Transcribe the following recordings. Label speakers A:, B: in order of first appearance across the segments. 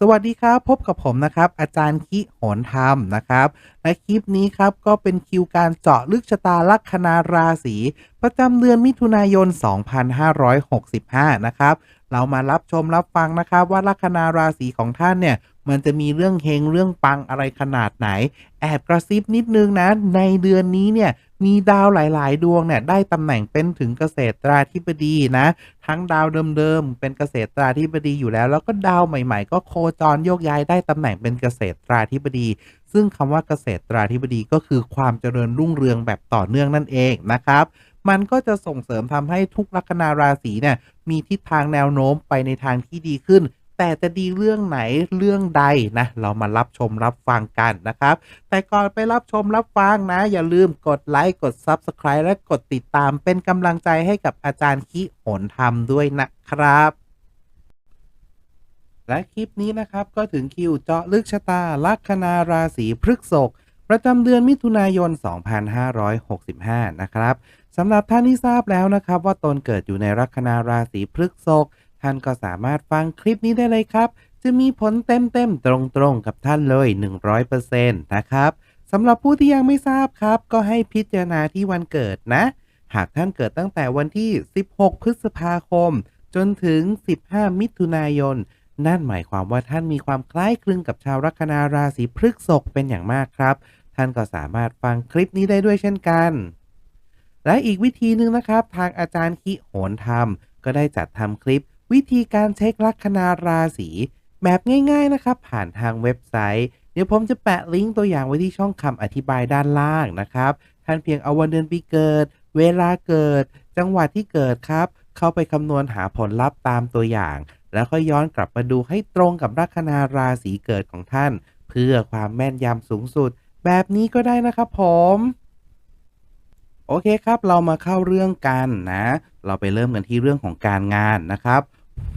A: สวัสดีครับ พบกับผมนะครับ อาจารย์คิโหนธรรมนะครับและคลิปนี้ครับก็เป็นคิวการเจาะลึกชะตาลัคนาราศีประจำเดือนมิถุนายน 2565 นะครับ เรามารับชมรับฟังนะครับ ว่าลัคนาราศีของท่านเนี่ย มันจะมีเรื่องเฮงเรื่องปังอะไรขนาดไหน แอบกระซิบนิดนึงนะ ในเดือนนี้เนี่ยมีดาวหลาย ๆ ดวงเนี่ยได้ตำแหน่งเป็นถึงเกษตราธิบดีนะ ทั้งดาวเดิมๆเป็นเกษตราธิบดีอยู่แล้ว แล้วก็ดาวใหม่ ๆ ก็โคจรโยกย้ายได้ตำแหน่งเป็นเกษตราธิบดี ซึ่งคำว่าเกษตราธิบดีก็คือความเจริญรุ่งเรืองแบบต่อเนื่องนั่นเองนะครับมันก็จะส่งเสริมทำให้ทุกลัคนาราศีเนี่ยมีทิศทางแนวโน้มไปในทางที่ดีขึ้น แต่จะดีเรื่องไหนเรื่องใดนะ เรามารับชมรับฟังกันนะครับ แต่ก่อนไปรับชมรับฟังนะ อย่าลืมกดไลค์กด Subscribe และกดติดตามเป็นกำลังใจให้กับอาจารย์คิโหนธรรมด้วยนะครับและคลิปนี้นะครับก็ถึงคิวเจาะลึกชะตา ลัคนาราศีพฤกษภประจำเดือนมิถุนายน 2565 นะครับสำหรับท่านที่ทราบแล้วนะครับ ว่าตนเกิดอยู่ในลัคนาราศีพฤกษภ ท่านก็สามารถฟังคลิปนี้ได้เลยครับ จะมีผลเต็มๆ ตรงๆ กับท่านเลย 100%นะครับสำหรับผู้ที่ยังไม่ทราบครับ ก็ให้พิจารณาที่วันเกิดนะ หากท่านเกิดตั้งแต่วันที่ 16 พฤษภาคม จนถึง 15 มิถุนายน นั่นหมายความว่าท่านมีความคล้ายคลึงกับชาวลัคนาราศีพฤษภเป็นอย่างมากครับ ท่านก็สามารถฟังคลิปนี้ได้ด้วยเช่นกัน และอีกวิธีหนึ่งนะครับ ทางอาจารย์คิโหนธรรม ก็ได้จัดทำคลิป วิธีการเช็คลัคนาราศีแบบง่าย ๆนะครับ ผ่านทางเว็บไซต์ เดี๋ยวผมจะแปะลิงก์ตัวอย่างไว้ที่ช่องคำอธิบายด้านล่างนะครับ ท่านเพียงเอาวันเดือนปีเกิด เวลาเกิด จังหวัดที่เกิดครับ เข้าไปคำนวณหาผลลัพธ์ตามตัวอย่าง แล้วก็ย้อนกลับมาดูให้ตรงกับลัคนาราศีเกิดของท่าน เพื่อความแม่นยำสูงสุด แบบนี้ก็ได้นะครับผมโอเคครับ เรามาเข้าเรื่องกันนะ เราไปเริ่มกันที่เรื่องของการงานนะครับ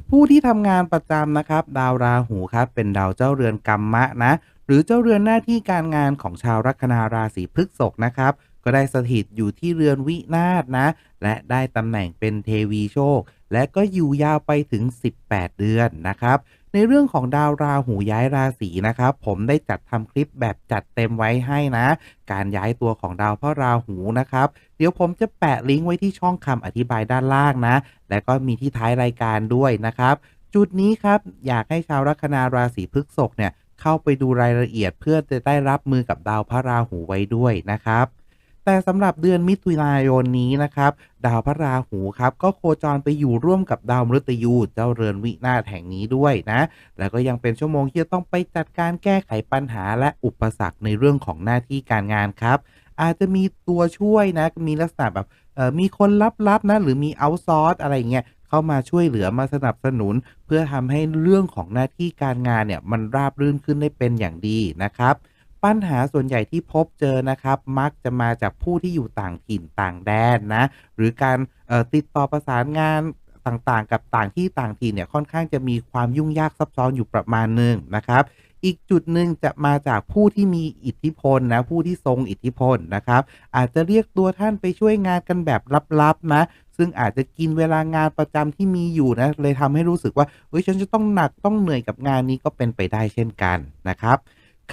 A: ผู้ที่ทำงานประจำนะครับ ดาวราหูครับ เป็นดาวเจ้าเรือนกรรมะนะ หรือเจ้าเรือนหน้าที่การงานของชาวลัคนาราศีพฤษภนะครับ ก็ได้สถิตอยู่ที่เรือนวินาศนะ และได้ตำแหน่งเป็นเทวีโชค และก็อยู่ยาวไปถึง 18 เดือนนะครับ ในเรื่องของดาวราหูย้ายราศีนะครับ ผมได้จัดทำคลิปแบบจัดเต็มไว้ให้นะ การย้ายตัวของดาวพระราหูนะครับ เดี๋ยวผมจะแปะลิงก์ไว้ที่ช่องคำอธิบายด้านล่างนะ และก็มีที่ท้ายรายการด้วยนะครับ จุดนี้ครับอยากให้ชาวลัคนาราศีพฤษภเนี่ยเข้าไปดูรายละเอียดเพื่อจะได้รับมือกับดาวพระราหูไว้ด้วยนะครับ แต่สำหรับเดือนมิถุนายนนี้นะครับ ดาวพระราหูครับก็โคจรไปอยู่ร่วมกับดาวมฤตยูเจ้าเรือนวินาศแห่งนี้ด้วยนะ แล้วก็ยังเป็นชั่วโมงที่จะต้องไปจัดการแก้ไขปัญหาและอุปสรรคในเรื่องของหน้าที่การงานครับ อาจจะมีตัวช่วยนะมีลักษณะแบบเอ่อมีคนลับๆนะหรือมีเอาซอร์สอะไรเงี้ยเข้ามาช่วยเหลือมาสนับสนุน เพื่อทำให้เรื่องของหน้าที่การงานเนี่ยมันราบรื่นขึ้นได้เป็นอย่างดีนะครับ ปัญหาส่วนใหญ่ที่พบเจอนะครับ มักจะมาจากผู้ที่อยู่ต่างถิ่นต่างแดนนะ หรือการติดต่อประสานงานต่างๆ กับต่างที่ต่างถิ่นเนี่ยค่อนข้างจะมีความยุ่งยากซับซ้อนอยู่ประมาณหนึ่งนะครับ อีกจุดหนึ่งจะมาจากผู้ที่มีอิทธิพลนะผู้ที่ทรงอิทธิพลนะครับ อาจจะเรียกตัวท่านไปช่วยงานกันแบบลับๆนะซึ่งอาจจะกินเวลางานประจำที่มีอยู่นะเลยทำให้รู้สึกว่าเฮ้ยฉันจะต้องหนักต้องเหนื่อยกับงานนี้ก็เป็นไปได้เช่นกันนะครับ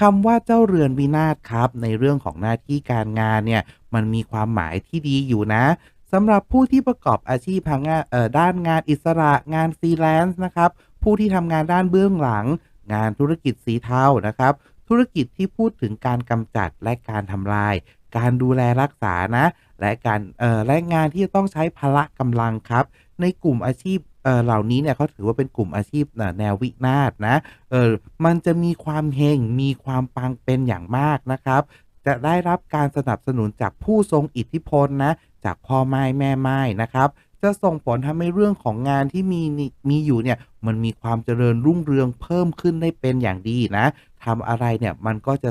A: คำว่าเจ้าเรือนวินาศครับ ในเรื่องของหน้าที่การงานเนี่ยมันมีความหมายที่ดีอยู่นะสำหรับผู้ที่ประกอบอาชีพทางานด้านงานอิสระงานฟรีแลนซ์นะครับ ผู้ที่ทำงานด้านเบื้องหลัง งานธุรกิจสีเทานะครับ ธุรกิจที่พูดถึงการกำจัดและการทำลาย การดูแลรักษานะ และการและงานที่จะต้องใช้พละกำลังครับ ในกลุ่มอาชีพ เอ่อเหล่านี้เนี่ยเขาถือว่าเป็นกลุ่มอาชีพแนววินาศนะเออมันจะมีความเฮงมีความปังเป็นอย่างมากนะครับ จะได้รับการสนับสนุนจากผู้ทรงอิทธิพลนะจากพ่อไม้แม่ไม้นะครับจะส่งผลทำให้เรื่องของงานที่มีมีอยู่เนี่ยมันมีความเจริญรุ่งเรืองเพิ่มขึ้นได้เป็นอย่างดีนะทำอะไรเนี่ยมันก็จะ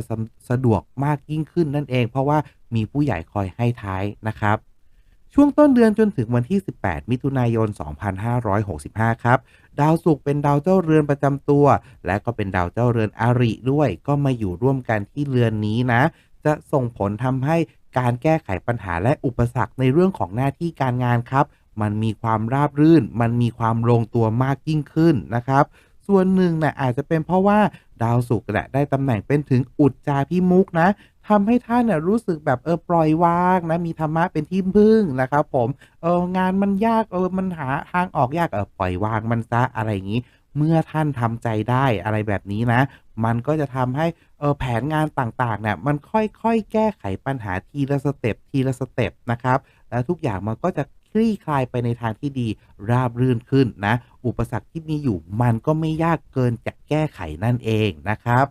A: สะดวกมากยิ่งขึ้นนั่นเอง เพราะว่ามีผู้ใหญ่คอยให้ท้ายนะครับ ช่วงต้นเดือนจนถึงวันที่ 18 มิถุนายน 2565 ครับ ดาวศุกร์เป็นดาวเจ้าเรือนประจำตัว และก็เป็นดาวเจ้าเรือนอาริด้วย ก็มาอยู่ร่วมกันที่เรือนนี้นะ จะส่งผลทำให้การแก้ไขปัญหาและอุปสรรคในเรื่องของหน้าที่การงานครับ มันมีความราบรื่น มันมีความลงตัวมากยิ่งขึ้นนะครับ ส่วนหนึ่งนะอาจจะเป็นเพราะว่าดาวศุกร์น่ะได้ตำแหน่งเป็นถึงอุจจาพิมุขนะ ทำให้ท่านน่ะรู้สึกแบบเออปล่อยวางนะมีธรรมะเป็นที่พึ่งนะครับ ผมเอองานมันยากเออมันหาทางออกยากเออปล่อยวางมันซะอะไรอย่างนี้ เมื่อท่านทำใจได้อะไรแบบนี้นะ มันก็จะทำให้เออแผนงานต่างๆเนี่ยมันค่อยๆ แก้ไขปัญหาทีละสเต็ปทีละสเต็ปนะครับ แล้วทุกอย่างมันก็จะคลี่คลายไปในทางที่ดีราบรื่นขึ้นนะ อุปสรรคที่มีอยู่มันก็ไม่ยากเกินจะแก้ไขนั่นเองนะครับ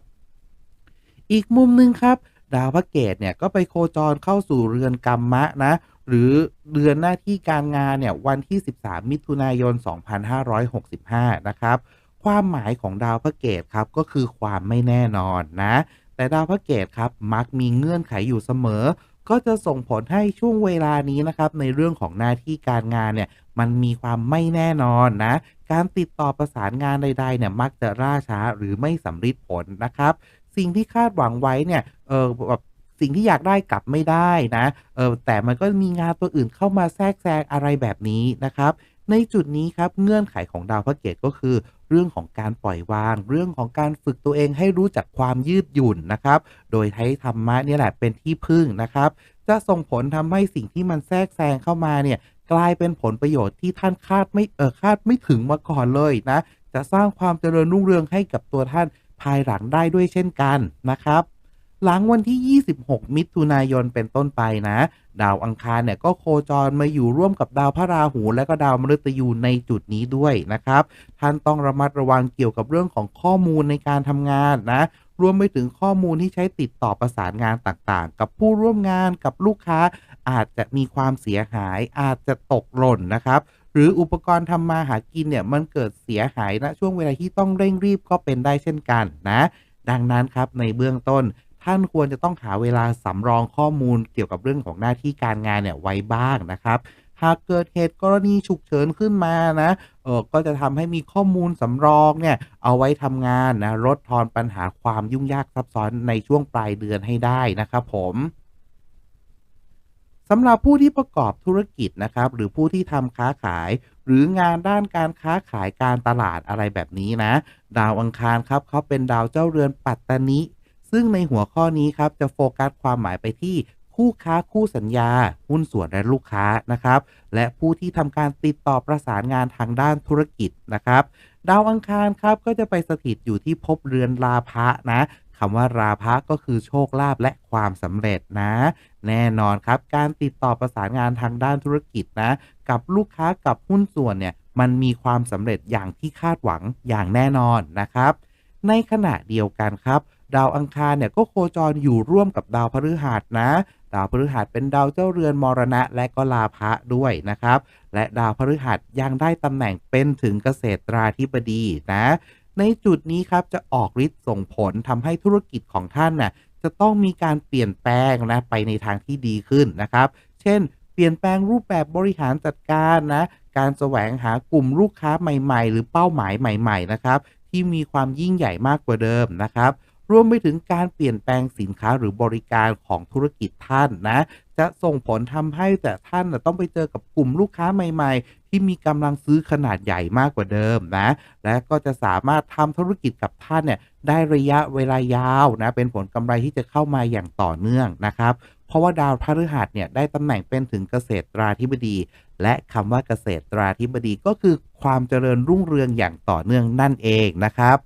A: อีกมุมหนึ่งครับ ดาวพระเกตเนี่ยก็ไปโคจรเข้าสู่เรือนกรรมะนะ หรือเดือนหน้าที่การงานเนี่ยวันที่ 13 มิถุนายน 2565 นะครับ ความหมายของดาวพระเกตครับก็คือความไม่แน่นอนนะ แต่ดาวพระเกตครับมักมีเงื่อนไขอยู่เสมอ ก็จะส่งผลให้ช่วงเวลานี้นะครับ ในเรื่องของหน้าที่การงานเนี่ยมันมีความไม่แน่นอนนะ การติดต่อประสานงานใดๆเนี่ยมักจะล่าช้าหรือไม่สำเร็จผลนะครับ สิ่งที่คาดหวังไว้เนี่ยเออแบบสิ่งที่อยากได้กลับไม่ได้นะเออแต่มันก็มีงานตัวอื่นเข้ามาแทรกแซงอะไรแบบนี้นะครับ ในจุดนี้ครับเงื่อนไขของดาวพระเกตก็คือเรื่องของการปล่อยวาง เรื่องของการฝึกตัวเองให้รู้จักความยืดหยุ่นนะครับ โดยใช้ธรรมะเนี่ยแหละเป็นที่พึ่งนะครับ จะส่งผลทำให้สิ่งที่มันแทรกแซงเข้ามาเนี่ยกลายเป็นผลประโยชน์ที่ท่านคาดไม่เออคาดไม่ถึงมาก่อนเลยนะ จะสร้างความเจริญรุ่งเรืองให้กับตัวท่าน ภายหลังได้ด้วยเช่นกันนะครับ หลังวันที่ 26 มิถุนายนเป็นต้นไปนะ ดาวอังคารเนี่ยก็โคจรมาอยู่ร่วมกับดาวพระราหู และก็ดาวมฤตยูในจุดนี้ด้วยนะครับ ท่านต้องระมัดระวังเกี่ยวกับเรื่องของข้อมูลในการทำงานนะรวมไปถึงข้อมูลที่ใช้ติดต่อประสานงานต่างๆ กับผู้ร่วมงานกับลูกค้าอาจจะมีความเสียหายอาจจะตกหล่นนะครับ หรืออุปกรณ์ทำมาหากินเนี่ยมันเกิดเสียหายณช่วงเวลาที่ต้องเร่งรีบก็เป็นได้เช่นกันนะ ดังนั้นครับในเบื้องต้น ท่านควรจะต้องหาเวลาสำรองข้อมูลเกี่ยวกับเรื่องของหน้าที่การงานเนี่ยไว้บ้างนะครับหากเกิดเหตุกรณีฉุกเฉินขึ้นมานะ เออก็จะทำให้มีข้อมูลสำรองเนี่ย เอาไว้ทำงานนะลดทอนปัญหาความยุ่งยากซับซ้อนในช่วงปลายเดือนให้ได้นะครับผม สำหรับผู้ที่ประกอบธุรกิจนะครับ หรือผู้ที่ทำค้าขาย หรืองานด้านการค้าขายการตลาดอะไรแบบนี้นะ ดาวอังคารครับเขาเป็นดาวเจ้าเรือนปัตตานิซึ่งในหัวข้อนี้ครับจะโฟกัสความหมายไปที่คู่ค้าคู่สัญญา หุ้นส่วนและลูกค้านะครับ และผู้ที่ทำการติดต่อประสานงานทางด้านธุรกิจนะครับ ดาวอังคารครับก็จะไปสถิตอยู่ที่ภพเรือนราพะนะ คำว่าราพะก็คือโชคลาภและความสำเร็จนะ แน่นอนครับ การติดต่อประสานงานทางด้านธุรกิจนะ กับลูกค้ากับหุ้นส่วนเนี่ยมันมีความสำเร็จอย่างที่คาดหวังอย่างแน่นอนนะครับ ในขณะเดียวกันครับ ดาวอังคารเนี่ยก็โคจรอยู่ร่วมกับดาวพฤหัสนะ ดาวพฤหัสเป็นดาวเจ้าเรือนมรณะและก็ลาภะด้วยนะครับ และดาวพฤหัสยังได้ตำแหน่งเป็นถึงเกษตราธิบดีนะ ในจุดนี้ครับจะออกฤทธิ์ส่งผลทำให้ธุรกิจของท่านน่ะจะต้องมีการเปลี่ยนแปลงนะไปในทางที่ดีขึ้นนะครับ เช่น เปลี่ยนแปลงรูปแบบบริหารจัดการนะการแสวงหากลุ่มลูกค้าใหม่ ๆ หรือเป้าหมายใหม่ ๆ นะครับ ที่มีความยิ่งใหญ่มากกว่าเดิมนะครับ รวมไปถึงการเปลี่ยนแปลงสินค้าหรือบริการของธุรกิจท่านนะ จะส่งผลทำให้แต่ท่านนะต้องไปเจอกับกลุ่มลูกค้าใหม่ๆ ที่มีกำลังซื้อขนาดใหญ่มากกว่าเดิมนะ และก็จะสามารถทำธุรกิจกับท่านเนี่ยได้ระยะเวลายาวนะ เป็นผลกำไรที่จะเข้ามาอย่างต่อเนื่องนะครับ เพราะว่าดาวพฤหัสเนี่ยได้ตำแหน่งเป็นถึงเกษตราธิบดี และคำว่าเกษตราธิบดีก็คือความเจริญรุ่งเรืองอย่างต่อเนื่องนั่นเองนะครับ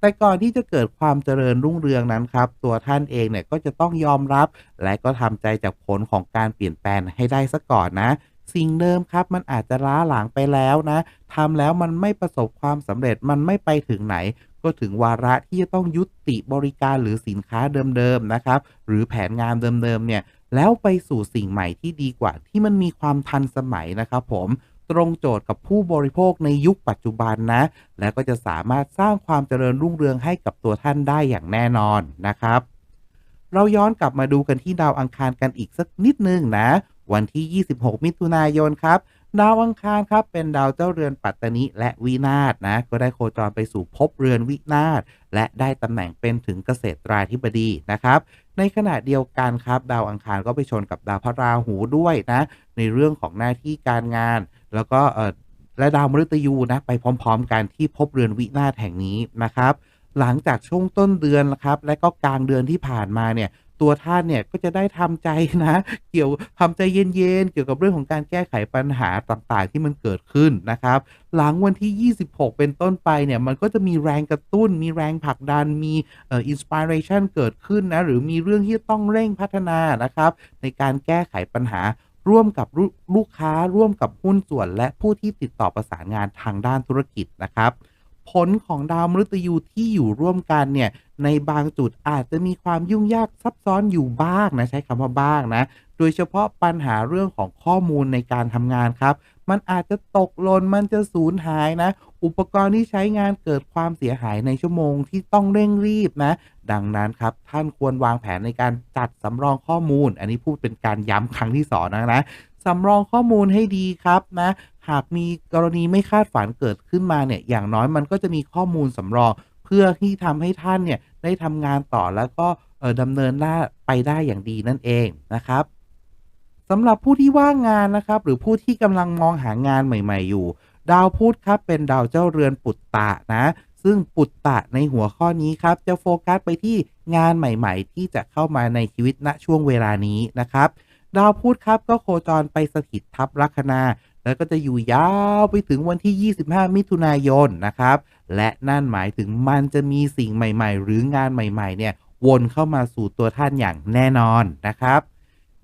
A: แต่ก่อนที่จะเกิดความเจริญรุ่งเรืองนั้นครับ ตัวท่านเองเนี่ยก็จะต้องยอมรับ และก็ทำใจจากผลของการเปลี่ยนแปลงให้ได้ซะก่อนนะ สิ่งเดิมครับ มันอาจจะล้าหลังไปแล้วนะทำแล้วมันไม่ประสบความสำเร็จมันไม่ไปถึงไหน ก็ถึงวาระที่จะต้องยุติบริการหรือสินค้าเดิมๆนะครับ หรือแผนงานเดิมๆเนี่ยแล้วไปสู่สิ่งใหม่ที่ดีกว่า ที่มันมีความทันสมัยนะครับผมตรงโจทย์กับผู้บริโภคในยุคปัจจุบันนะ และก็จะสามารถสร้างความเจริญรุ่งเรืองให้กับตัวท่านได้อย่างแน่นอนนะครับ เราย้อนกลับมาดูกันที่ดาวอังคารกันอีกสักนิดนึงนะ วันที่ 26 มิถุนายนครับ ดาวอังคารครับเป็นดาวเจ้าเรือนปัตตนิและวินาศนะ ก็ได้โคจรไปสู่ภพเรือนวินาศและได้ตำแหน่งเป็นถึงเกษตราธิบดีนะครับในขณะเดียวกันครับ ดาวอังคารก็ไปชนกับดาวพระราหูด้วยนะ ในเรื่องของหน้าที่การงาน แล้วก็เอ่อและดาวมฤตยูนะไปพร้อม ๆ กันที่พบเรือนวินาศแห่งนี้นะครับ หลังจากช่วงต้นเดือนนะครับ และก็กลางเดือนที่ผ่านมาเนี่ย ตัวท่านเนี่ยก็จะได้ทำใจนะ เกี่ยวทำใจเย็นๆเกี่ยวกับเรื่องของการแก้ไขปัญหาต่างๆ ที่มันเกิดขึ้นนะครับ หลังวันที่ 26 เป็นต้นไปเนี่ยมันก็จะมีแรงกระตุ้น มีแรงผลักดันมีเอ่ออินสปิเรชันเกิดขึ้นนะหรือมีเรื่องที่ต้องเร่งพัฒนานะครับ ในการแก้ไขปัญหาร่วมกับลูลูกค้าร่วมกับหุ้นส่วน และผู้ที่ติดต่อประสานงานทางด้านธุรกิจนะครับ ผลของดาวมฤตยูที่อยู่ร่วมกันเนี่ยในบางจุดอาจจะมีความยุ่งยากซับซ้อนอยู่บ้างนะใช้คำว่าบ้างนะ โดยเฉพาะปัญหาเรื่องของข้อมูลในการทำงานครับ มันอาจจะตกหล่นมันจะสูญหายนะ อุปกรณ์ที่ใช้งานเกิดความเสียหายในชั่วโมงที่ต้องเร่งรีบนะ ดังนั้นครับท่านควรวางแผนในการจัดสำรองข้อมูล อันนี้พูดเป็นการย้ำครั้งที่สองนะนะสำรองข้อมูลให้ดีครับนะ หากมีกรณีไม่คาดฝันเกิดขึ้นมาเนี่ยอย่างน้อยมันก็จะมีข้อมูลสำรอง เพื่อที่ทำให้ท่านเนี่ยได้ทำงานต่อแล้วก็ดำเนินหน้าไปได้อย่างดีนั่นเองนะครับสำหรับผู้ที่ว่างงานนะครับ หรือผู้ที่กำลังมองหางานใหม่ ๆ อยู่ ดาวพุธครับเป็นดาวเจ้าเรือนปุตตะนะ ซึ่งปุตตะในหัวข้อนี้ครับ จะโฟกัสไปที่งานใหม่ ๆ ที่จะเข้ามาในชีวิตณช่วงเวลานี้นะครับ ดาวพุธครับก็โคจรไปสถิตทับลัคนา แล้วก็จะอยู่ยาวไปถึงวันที่ 25 มิถุนายนนะครับ และนั่นหมายถึงมันจะมีสิ่งใหม่ ๆ หรืองานใหม่ ๆ เนี่ย วนเข้ามาสู่ตัวท่านอย่างแน่นอนนะครับ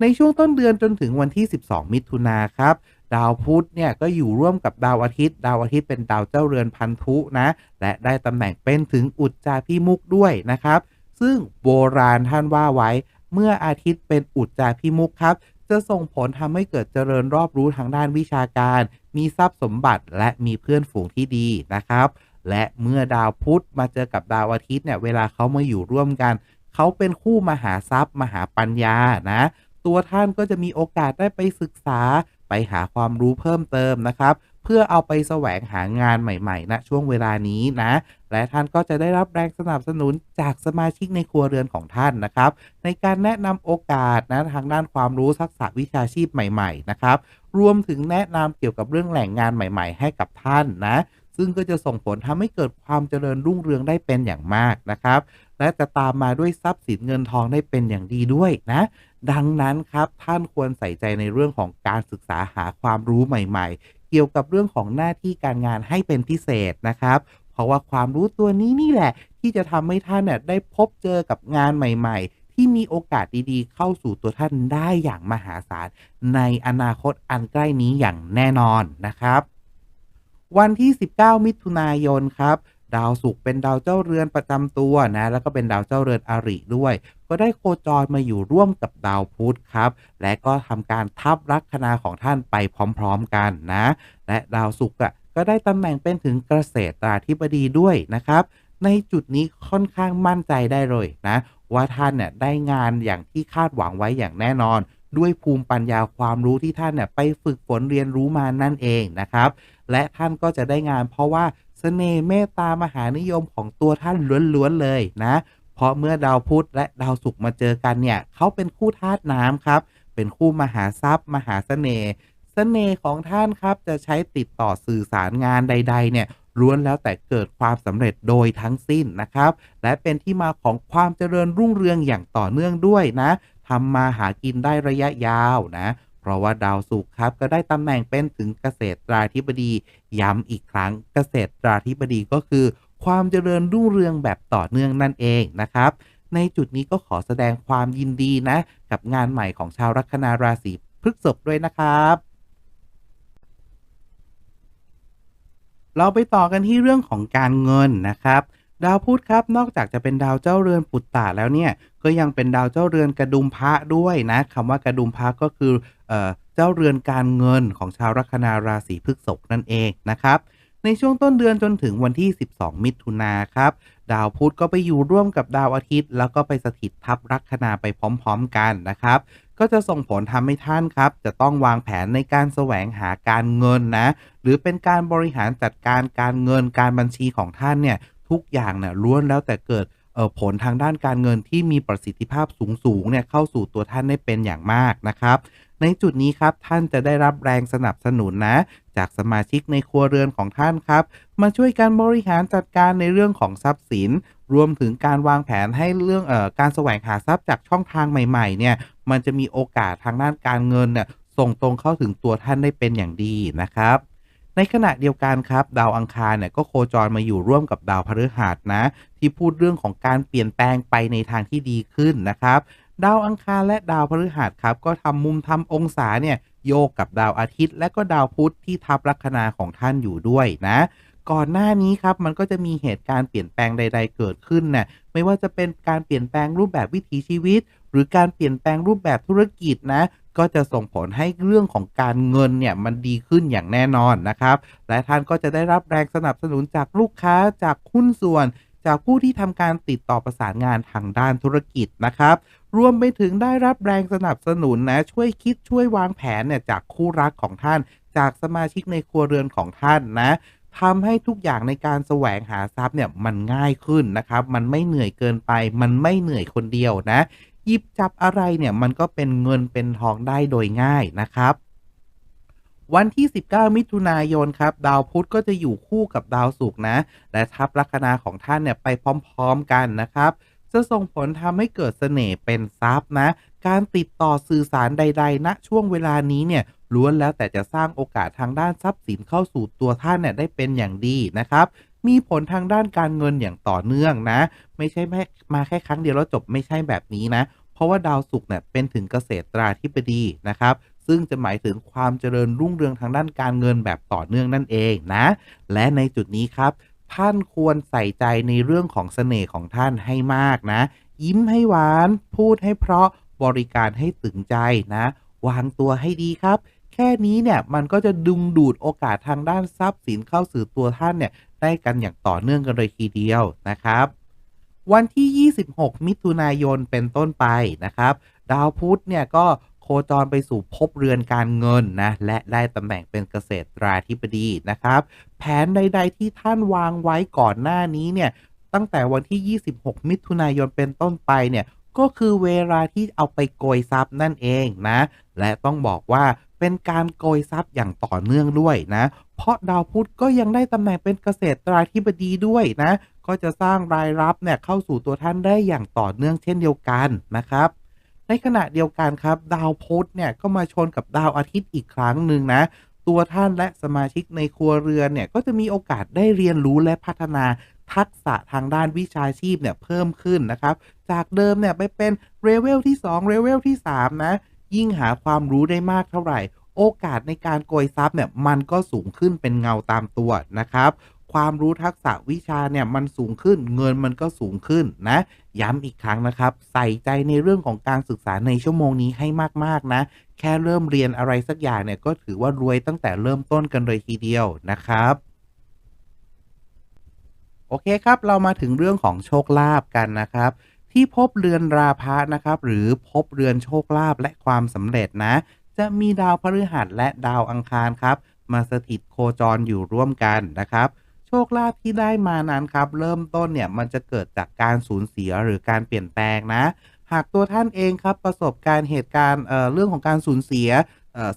A: ในช่วงต้นเดือนจนถึงวันที่ 12 มิถุนาครับดาวพุธเนี่ยก็อยู่ร่วมกับดาวอาทิตย์ ดาวอาทิตย์เป็นดาวเจ้าเรือนพันธุนะ และได้ตำแหน่งเป็นถึงอุจจาพิมุกด้วยนะครับ ซึ่งโบราณท่านว่าไว้ เมื่ออาทิตย์เป็นอุจจาพิมุกครับ จะส่งผลทำให้เกิดเจริญรอบรู้ทางด้านวิชาการ มีทรัพย์สมบัติและมีเพื่อนฝูงที่ดีนะครับ และเมื่อดาวพุธมาเจอกับดาวอาทิตย์เนี่ยเวลาเขามาอยู่ร่วมกัน เขาเป็นคู่มหาทรัพย์ มหาปัญญานะ ตัวท่านก็จะมีโอกาสได้ไปศึกษาไปหาความรู้เพิ่มเติมนะครับ เพื่อเอาไปแสวงหางานใหม่ๆณช่วงเวลานี้นะ และท่านก็จะได้รับแรงสนับสนุนจากสมาชิกในครัวเรือนของท่านนะครับ ในการแนะนำโอกาสนะทางด้านความรู้ทักษะวิชาชีพใหม่ๆนะครับ รวมถึงแนะนำเกี่ยวกับเรื่องแหล่งงานใหม่ ๆ ให้กับท่านนะซึ่งก็จะส่งผลทำให้เกิดความเจริญรุ่งเรืองได้เป็นอย่างมากนะครับ และจะตามมาด้วยทรัพย์สินเงินทองได้เป็นอย่างดีด้วยนะ ดังนั้นครับท่านควรใส่ใจในเรื่องของการศึกษาหาความรู้ใหม่ๆเกี่ยวกับเรื่องของหน้าที่การงานให้เป็นพิเศษนะครับ เพราะว่าความรู้ตัวนี้นี่แหละ ที่จะทำให้ท่านเนี่ยได้พบเจอกับงานใหม่ ๆ ที่มีโอกาสดีๆ เข้าสู่ตัวท่านได้อย่างมหาศาลในอนาคตอันใกล้นี้อย่างแน่นอนนะครับ วันที่ 19 มิถุนายนครับ ดาวศุกร์เป็นดาวเจ้าเรือนประจำตัวนะแล้วก็เป็นดาวเจ้าเรือนอริด้วย ก็ได้โคจรมาอยู่ร่วมกับดาวพุธครับ และก็ทำการทับลัคนาของท่านไปพร้อมๆกันนะ และดาวศุกร์อะก็ได้ตำแหน่งเป็นถึงเกษตราธิบดีด้วยนะครับ ในจุดนี้ค่อนข้างมั่นใจได้เลยนะ ว่าท่านเนี่ยได้งานอย่างที่คาดหวังไว้อย่างแน่นอน ด้วยภูมิปัญญาความรู้ที่ท่านเนี่ยไปฝึกฝนเรียนรู้มานั่นเองนะครับ และท่านก็จะได้งานเพราะว่า เสน่ห์เมตตามหานิยมของตัวท่านล้วนๆเลยนะ เพราะเมื่อดาวพุธและดาวศุกร์มาเจอกันเนี่ยเขาเป็นคู่ธาตุน้ำครับ เป็นคู่มหาทรัพย์ มหาเสน่ห์เสน่ห์ของท่านครับจะใช้ติดต่อสื่อสารงานใด ๆ เนี่ยล้วนแล้วแต่เกิดความสำเร็จโดยทั้งสิ้นนะครับ และเป็นที่มาของความเจริญรุ่งเรืองอย่างต่อเนื่องด้วยนะทำมาหากินได้ระยะยาวนะ เพราะว่าดาวศุกร์ครับก็ได้ตำแหน่งเป็นถึงเกษตราธิบดี ย้ำอีกครั้งเกษตราธิบดีก็คือ ความเจริญรุ่งเรืองแบบต่อเนื่องนั่นเองนะครับ ในจุดนี้ก็ขอแสดงความยินดีนะ กับงานใหม่ของชาวลัคนาราศีพฤษภด้วยนะครับเราไปต่อกันที่เรื่องของการเงินนะครับ ดาวพุธครับ นอกจากจะเป็นดาวเจ้าเรือนปุตตะแล้วเนี่ย ก็ยังเป็นดาวเจ้าเรือนกระดุมพระด้วยนะคำว่ากระดุมพระก็คือเอ่อเจ้าเรือนการเงินของชาวลัคนาราศีพฤษภนั่นเองนะครับ ในช่วงต้นเดือนจนถึงวันที่ 12 มิถุนาครับ ดาวพุธก็ไปอยู่ร่วมกับดาวอาทิตย์ แล้วก็ไปสถิตทับลัคนาไปพร้อมๆกันนะครับก็จะส่งผลทำให้ท่านครับ จะต้องวางแผนในการแสวงหาการเงินนะ หรือเป็นการบริหารจัดการการเงินการบัญชีของท่านเนี่ย ทุกอย่างเนี่ยล้วนแล้วแต่เกิดผลทางด้านการเงินที่มีประสิทธิภาพสูงๆเนี่ยเข้าสู่ตัวท่านได้เป็นอย่างมากนะครับ ในจุดนี้ครับท่านจะได้รับแรงสนับสนุนนะ จากสมาชิกในครัวเรือนของท่านครับ มาช่วยกันบริหารจัดการในเรื่องของทรัพย์สิน รวมถึงการวางแผนให้เรื่องออการแสวงหาทรัพย์จากช่องทางใหม่ๆเนี่ยมันจะมีโอกาสทางด้านการเงินเนี่ยส่งตรงเข้าถึงตัวท่านได้เป็นอย่างดีนะครับ ในขณะเดียวกันครับ ดาวอังคารเนี่ยก็โคจรมาอยู่ร่วมกับดาวพฤหัสนะ ที่พูดเรื่องของการเปลี่ยนแปลงไปในทางที่ดีขึ้นนะครับ ดาวอังคารและดาวพฤหัสครับก็ทำมุมทำองศาเนี่ยโยกกับดาวอาทิตย์ และก็ดาวพุธที่ทับลัคนาของท่านอยู่ด้วยนะก่อนหน้านี้ครับมันก็จะมีเหตุการณ์เปลี่ยนแปลงใด ๆ เกิดขึ้นน่ะไม่ว่าจะเป็นการเปลี่ยนแปลงรูปแบบวิถีชีวิต หรือการเปลี่ยนแปลงรูปแบบธุรกิจนะ ก็จะส่งผลให้เรื่องของการเงินเนี่ยมันดีขึ้นอย่างแน่นอนนะครับ และท่านก็จะได้รับแรงสนับสนุนจากลูกค้าจากหุ้นส่วน จากผู้ที่ทำการติดต่อประสานงานทางด้านธุรกิจนะครับ รวมไปถึงได้รับแรงสนับสนุนนะช่วยคิดช่วยวางแผนเนี่ยจากคู่รักของท่าน จากสมาชิกในครัวเรือนของท่านนะทำให้ทุกอย่างในการแสวงหาทรัพย์เนี่ยมันง่ายขึ้นนะครับ มันไม่เหนื่อยเกินไป มันไม่เหนื่อยคนเดียวนะ หยิบจับอะไรเนี่ยมันก็เป็นเงินเป็นทองได้โดยง่ายนะครับ วันที่ 19 มิถุนายนครับ ดาวพุธก็จะอยู่คู่กับดาวศุกร์นะ และทับลัคนาของท่านเนี่ยไปพร้อม ๆกันนะครับ จะส่งผลทำให้เกิดเสน่ห์เป็นทรัพย์นะ การติดต่อสื่อสารใดๆณช่วงเวลานี้เนี่ยล้วนแล้วแต่จะสร้างโอกาสทางด้านทรัพย์สินเข้าสู่ตัวท่านเนี่ยได้เป็นอย่างดีนะครับ มีผลทางด้านการเงินอย่างต่อเนื่องนะ ไม่ใช่แค่มาแค่ครั้งเดียวแล้วจบไม่ใช่แบบนี้นะ เพราะว่าดาวศุกร์เนี่ยเป็นถึงเกษตราธิบดีนะครับซึ่งจะหมายถึงความเจริญรุ่งเรืองทางด้านการเงินแบบต่อเนื่องนั่นเองนะ และในจุดนี้ครับ ท่านควรใส่ใจในเรื่องของเสน่ห์ของท่านให้มากนะ ยิ้มให้หวาน พูดให้เพราะบริการให้ตึงใจนะ วางตัวให้ดีครับ แค่นี้เนี่ยมันก็จะดึงดูดโอกาสทางด้านทรัพย์สินเข้าสู่ตัวท่านเนี่ยได้กันอย่างต่อเนื่องกันเลยทีเดียวนะครับ วันที่ 26 มิถุนายนเป็นต้นไปนะครับ ดาวพุธเนี่ยก็โคจรไปสู่ภพเรือนการเงินนะและได้ตำแหน่งเป็นเกษตราธิบดีนะครับ แผนใด ๆ ที่ท่านวางไว้ก่อนหน้านี้เนี่ยตั้งแต่วันที่ 26 มิถุนายนเป็นต้นไปเนี่ยก็คือเวลาที่เอาไปโกยทรัพย์นั่นเองนะ และต้องบอกว่า เป็นการโกยทรัพย์อย่างต่อเนื่องด้วยนะ เพราะดาวพุธก็ยังได้ตำแหน่งเป็นเกษตรตราธิบดีด้วยนะ ก็จะสร้างรายรับเนี่ยเข้าสู่ตัวท่านได้อย่างต่อเนื่องเช่นเดียวกันนะครับ ในขณะเดียวกันครับ ดาวพุธเนี่ยก็มาชนกับดาวอาทิตย์อีกครั้งหนึ่งนะตัวท่านและสมาชิกในครัวเรือนเนี่ยก็จะมีโอกาสได้เรียนรู้และพัฒนาทักษะทางด้านวิชาชีพเนี่ยเพิ่มขึ้นนะครับ จากเดิมเนี่ยไปเป็นเลเวลที่ 2เลเวลที่ 3 นะ ยิ่งหาความรู้ได้มากเท่าไหร่ โอกาสในการโกยทรัพย์เนี่ยมันก็สูงขึ้นเป็นเงาตามตัวนะครับ ความรู้ทักษะวิชาเนี่ยมันสูงขึ้นเงินมันก็สูงขึ้นนะ ย้ำอีกครั้งนะครับ ใส่ใจในเรื่องของการศึกษาในชั่วโมงนี้ให้มากๆนะ แค่เริ่มเรียนอะไรสักอย่างเนี่ยก็ถือว่ารวยตั้งแต่เริ่มต้นกันเลยทีเดียวนะครับโอเคครับ เรามาถึงเรื่องของโชคลาภกันนะครับ ที่พบเรือนราพะนะครับ หรือพบเรือนโชคลาภและความสำเร็จนะ จะมีดาวพฤหัสและดาวอังคารครับ มาสถิตโคจรอยู่ร่วมกันนะครับ โชคลาภที่ได้มานั้นครับ เริ่มต้นเนี่ยมันจะเกิดจากการสูญเสียหรือการเปลี่ยนแปลงนะ หากตัวท่านเองครับประสบการเหตุการณ์เเรื่องของการสูญเสีย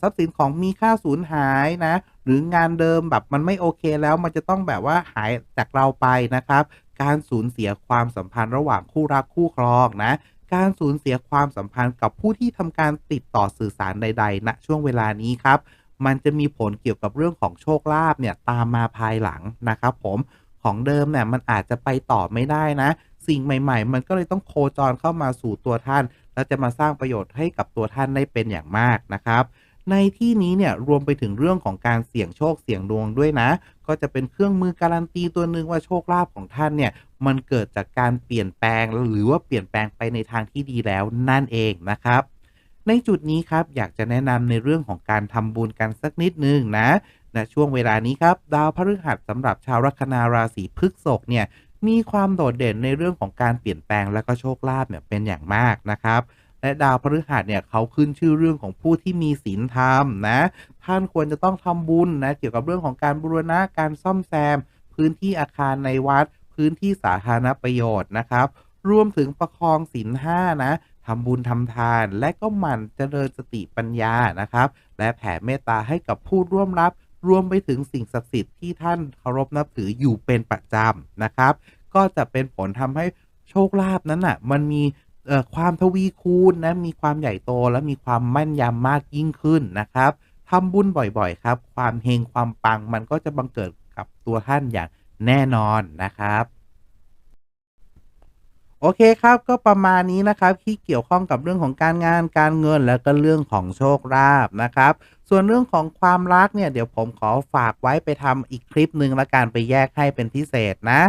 A: ทรัพย์สินของมีค่าสูญหายนะ หรืองานเดิมแบบมันไม่โอเคแล้วมันจะต้องแบบว่าหายจากเราไปนะครับ การสูญเสียความสัมพันธ์ระหว่างคู่รักคู่ครองนะ การสูญเสียความสัมพันธ์กับผู้ที่ทำการติดต่อสื่อสารใดๆณช่วงเวลานี้ครับ มันจะมีผลเกี่ยวกับเรื่องของโชคลาภเนี่ยตามมาภายหลังนะครับผมของเดิมเนี่ยมันอาจจะไปต่อไม่ได้นะ สิ่งใหม่ๆ มันก็เลยต้องโคจรเข้ามาสู่ตัวท่าน และจะมาสร้างประโยชน์ให้กับตัวท่านได้เป็นอย่างมากนะครับ ในที่นี้เนี่ยรวมไปถึงเรื่องของการเสี่ยงโชคเสี่ยงดวงด้วยนะ ก็จะเป็นเครื่องมือการันตีตัวหนึ่งว่าโชคลาภของท่านเนี่ยมันเกิดจากการเปลี่ยนแปลงหรือว่าเปลี่ยนแปลงไปในทางที่ดีแล้วนั่นเองนะครับ ในจุดนี้ครับอยากจะแนะนำในเรื่องของการทำบุญกันสักนิดนึงนะณช่วงเวลานี้ครับ ดาวพฤหัสสำหรับชาวลัคนาราศีพฤษภเนี่ยมีความโดดเด่นในเรื่องของการเปลี่ยนแปลงและก็โชคลาภเนี่ยเป็นอย่างมากนะครับ และดาวพฤหัสเนี่ยเขาขึ้นชื่อเรื่องของผู้ที่มีศีลธรรมนะ ท่านควรจะต้องทำบุญนะเกี่ยวกับเรื่องของการบูรณะการซ่อมแซม พื้นที่อาคารในวัด พื้นที่สาธารณประโยชน์นะครับ รวมถึงประคองศีลห้านะทำบุญทำทานและก็หมั่นเจริญสติปัญญานะครับ และแผ่เมตตาให้กับผู้ร่วมรับ รวมไปถึงสิ่งศักดิ์สิทธิ์ที่ท่านเคารพนับถืออยู่เป็นประจำนะครับ ก็จะเป็นผลทำให้โชคลาภนั้นน่ะมันมี ความทวีคูณนะมีความใหญ่โตและมีความแม่นยำมากยิ่งขึ้นนะครับทำบุญบ่อยๆ ครับ ความเฮงความปังมันก็จะบังเกิดกับตัวท่านอย่างแน่นอนนะครับ โอเคครับก็ประมาณนี้นะครับที่เกี่ยวข้องกับเรื่องของการงานการเงินและก็เรื่องของโชคลาภนะครับ ส่วนเรื่องของความรักเนี่ยเดี๋ยวผมขอฝากไว้ไปทำอีกคลิปหนึ่งละกันไปแยกให้เป็นพิเศษนะ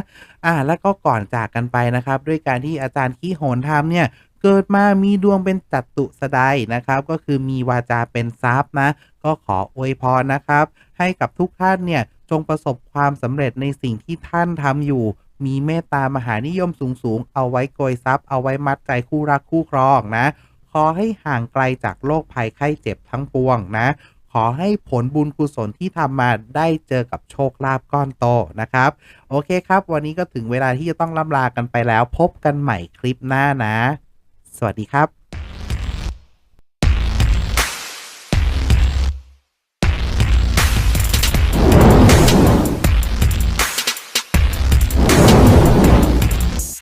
A: อ่าแล้วก็ก่อนจากกันไปนะครับ ด้วยการที่อาจารย์ขี้โหนทำเนี่ยเกิดมามีดวงเป็นจัตุสดายนะครับ ก็คือมีวาจาเป็นทรัพย์นะ ก็ขออวยพรนะครับ ให้กับทุกท่านเนี่ยจงประสบความสำเร็จในสิ่งที่ท่านทำอยู่ มีเมตตามหานิยมสูงๆ เอาไว้โกยทรัพย์ เอาไว้มัดใจคู่รักคู่ครองนะ ขอให้ห่างไกลจากโรคภัยไข้เจ็บทั้งปวงนะ ขอให้ผลบุญกุศลที่ทำมาได้เจอกับโชคลาภก้อนโตนะครับ โอเคครับ วันนี้ก็ถึงเวลาที่จะต้องล่ำลากันไปแล้ว พบกันใหม่คลิปหน้านะ สวัสดีครับ